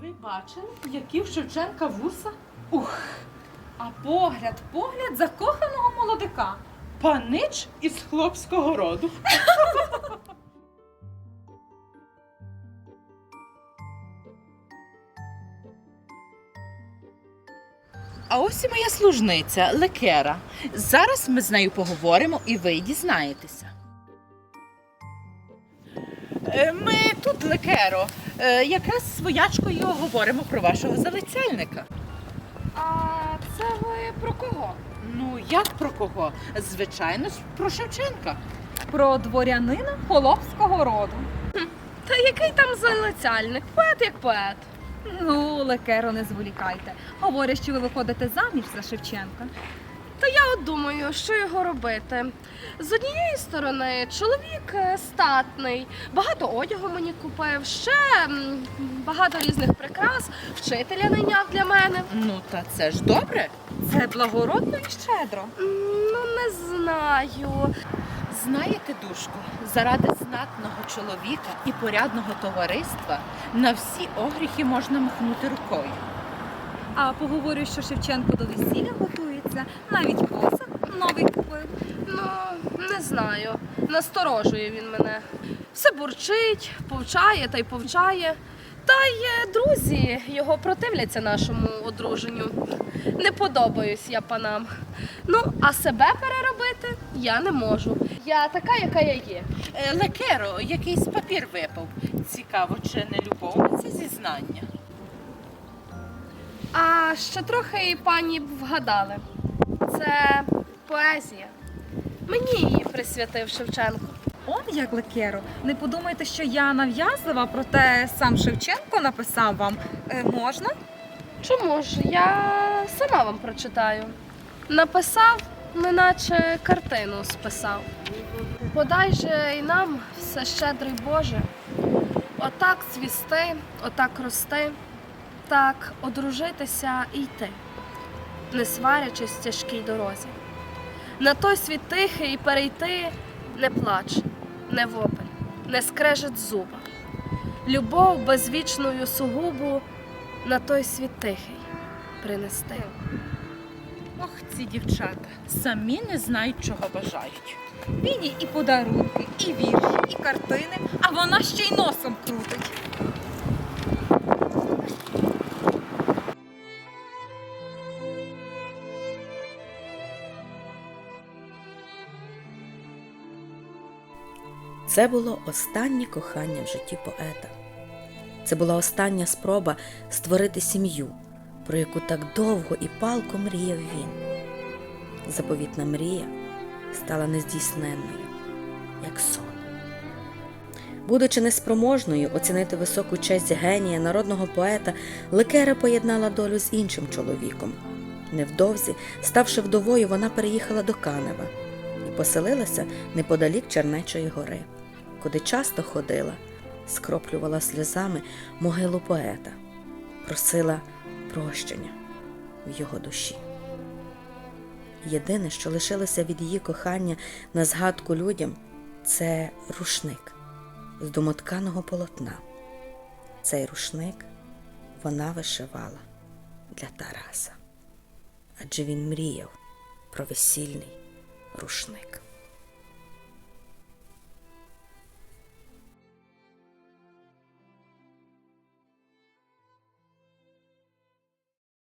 Ви бачили, які в Шевченка вуса? Ух! А погляд, погляд закоханого молодика. Панич із хлопського роду. А ось і моя служниця Лекера. Зараз ми з нею поговоримо і ви дізнаєтеся. Е, Ми тут, Лекеро, е, якраз з своячкою говоримо про вашого залицяльника. А це ви про кого? Ну, як про кого? Звичайно про Шевченка. Про дворянина холопського роду. Та який там залицяльник? Поет як поет. Ну, лекеро, не зволікайте. Говорять, що ви виходите заміж за Шевченка. Та я от думаю, що його робити. З однієї сторони, чоловік е, статний, багато одягу мені купив, ще м, багато різних прикрас, вчителя найняв для мене. Ну, та це ж добре. Це благородно і щедро. М, Ну, не знаю. Знаєте, душко, заради знатного чоловіка і порядного товариства на всі огріхи можна махнути рукою. А поговорю, що Шевченко до весілля навіть посад новий купив. Ну, не знаю. Насторожує він мене. Все бурчить, повчає та й повчає. Та й друзі його противляться нашому одруженню. Не подобаюсь я панам. Ну, а себе переробити я не можу. Я така, яка я є. Е, Лекеро, якийсь папір випав. Цікаво, чи не любовне це зізнання? А ще трохи і пані б вгадали. Це поезія. Мені її присвятив Шевченко. Он як лекеро. Не подумайте, що я нав'язлива, проте сам Шевченко написав вам. Е, можна? Чому ж? Я сама вам прочитаю. Написав, неначе картину списав. Подай же й нам все щедрий Боже. Отак цвісти, отак рости, так одружитися і йти, не сварячись в тяжкій дорозі. На той світ тихий перейти не плач, не вопль, не скрежет зуба. Любов безвічною сугубу на той світ тихий принести. Ох, ці дівчата самі не знають, чого бажають. Їй і подарунки, і вірші, і картини, а вона ще й носом крутить. Це було останнє кохання в житті поета. Це була остання спроба створити сім'ю, про яку так довго і палко мріяв він. Заповітна мрія стала нездійсненною, як сон. Будучи неспроможною оцінити високу честь генія народного поета, Лекера поєднала долю з іншим чоловіком. Невдовзі, ставши вдовою, вона переїхала до Канева і поселилася неподалік Чернечої гори, куди часто ходила, скроплювала сльозами могилу поета, просила прощення в його душі. Єдине, що лишилося від її кохання на згадку людям, це рушник з домотканого полотна. Цей рушник вона вишивала для Тараса, адже він мріяв про весільний рушник.